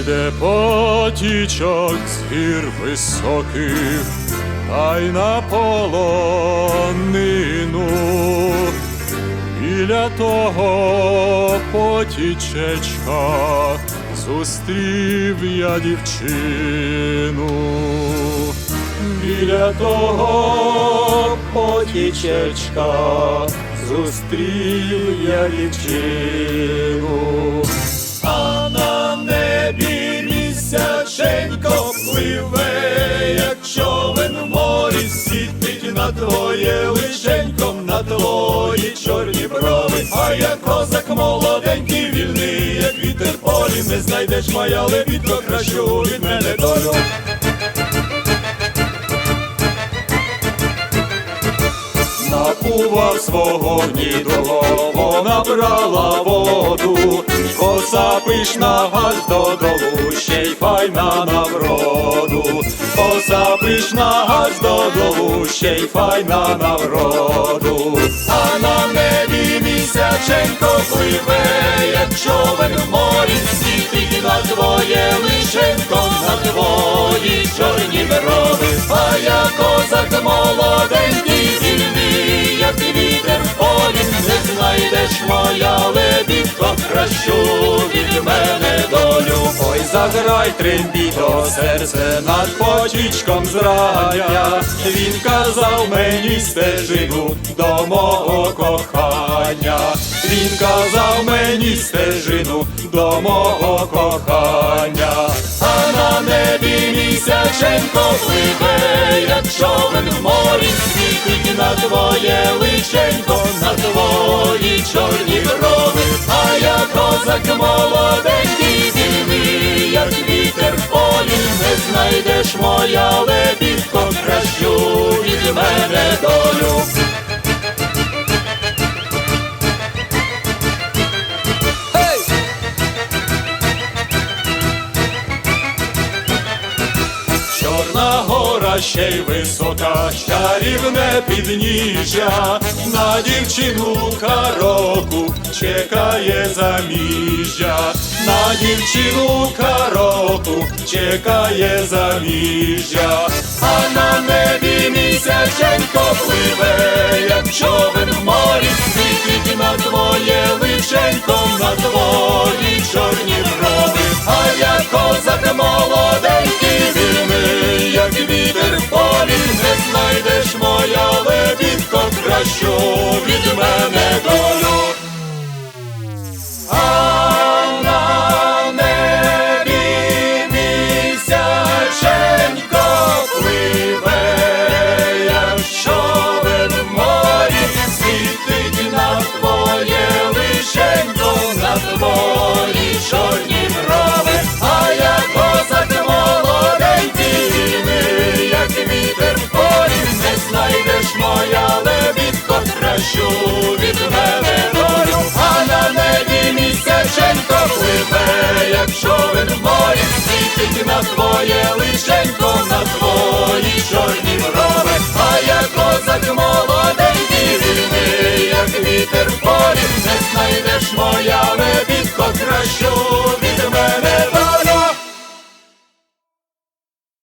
йде потічок з гір високих, та й на полонину. Біля того потічечка зустрів я дівчину. Біля того потічечка зустрів я дівчину. Я козак молоденький, вільний, як вітер полі, не знайдеш моя лебідко, кращу від мене долю. Напував свого гнідого, вона брала воду, коса пишна аж додолу, ще й файна на вроду, коса пишна аж додолу, ще й файна на місяченько пливе, як човен в морі світить на двоє лишенько, на двоє, чорні брови, а я козак заграй трембіто, серце над потічком зрання. Він казав мені стежину до мого кохання. Він казав мені стежину до мого кохання. А на небі місяченко пливе, як човен в морі світить на твоє личенько, на твої чорні брови, а я козак молоденький, ще й висока, чарівне підніжжя, на дівчину кароку чекає заміжжя, на дівчину кароку чекає заміжжя, а на небі місяченько пливе, як човен в морі, світить на твоє личенько, на твої від мене долю. А на небі місяченько пливе, як човен в морі, світить на твоє лишенько, на твої чорні на твоє лишенько,